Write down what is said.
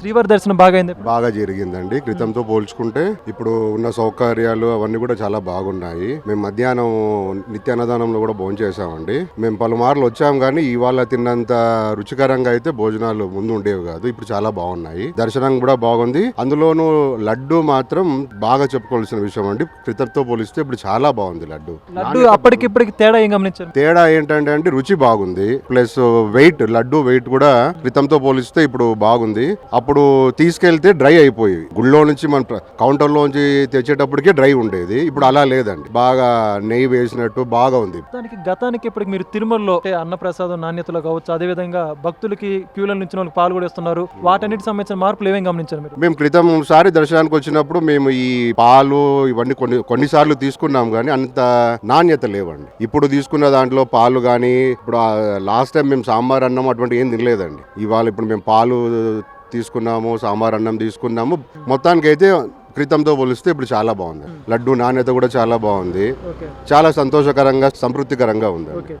శ్రీవారి దర్శనం బాగా అయింది? బాగా జరిగిందండి. క్రితంతో పోల్చుకుంటే ఇప్పుడు ఉన్న సౌకర్యాలు అవన్నీ కూడా చాలా బాగున్నాయి. మేము మధ్యాహ్నం నిత్య అన్నదానంలో కూడా భోజనం చేసామండి మేము పలుమార్లు వచ్చాం కానీ ఇవాళ తిన్నంత రుచికరంగా అయితే భోజనాలు ముందు ఉండేవి కాదు. ఇప్పుడు చాలా బాగున్నాయి. దర్శనం కూడా బాగుంది. అందులోనూ లడ్డు మాత్రం బాగా చెప్పుకోవాల్సిన విషయం అండి. క్రితంతో పోలిస్తే ఇప్పుడు చాలా బాగుంది లడ్డు. లడ్డు అప్పటికిప్పటికి తేడా ఏం గమనించారు? తేడా ఏంటంటే అంటే రుచి బాగుంది. ప్లస్ వెయిట్ లడ్డు వెయిట్ కూడా క్రితంతో పోలిస్తే ఇప్పుడు బాగుంది. అప్పుడు తీసుకెళ్తే డ్రై అయిపోయి గుళ్ళో నుంచి మన కౌంటర్ లోంచి తెచ్చేటప్పటికే డ్రై ఉండేది. ఇప్పుడు అలా లేదండి. బాగా నెయ్యి వేసినట్టు బాగా ఉంది. దానికి గతానికి ఇప్పటికి మీరు తిరుమలలో అన్నప్రసాదం నాణ్యతలో కావచ్చు అదేవిధంగా భక్తులకి క్యూల నుంచి వాళ్ళకి పాలు కూడా ఇస్తున్నారు. వాటన్నిటికి సంబంధించిన మార్పులు ఏమేం గమనించారు మీరు? మేము క్రితం సారి దర్శనానికి వచ్చినప్పుడు మేము ఈ పాలు ఇవన్నీ కొన్ని కొన్నిసార్లు తీసుకున్నాం కానీ అంత నాణ్యత లేవండి. ఇప్పుడు తీసుకున్న దాంట్లో పాలు కానీ ఇప్పుడు లాస్ట్ టైం మేము సాంబార్ అన్నం అటువంటి ఏం తినలేదండి. ఇవాళ ఇప్పుడు మేము పాలు తీసుకున్నాము సాంబార్ అన్నం తీసుకున్నాము. మొత్తానికి అయితే క్రితంతో పోలిస్తే ఇప్పుడు చాలా బాగుంది. లడ్డు నాణ్యత కూడా చాలా బాగుంది. చాలా సంతోషకరంగా సంతృప్తికరంగా ఉంది.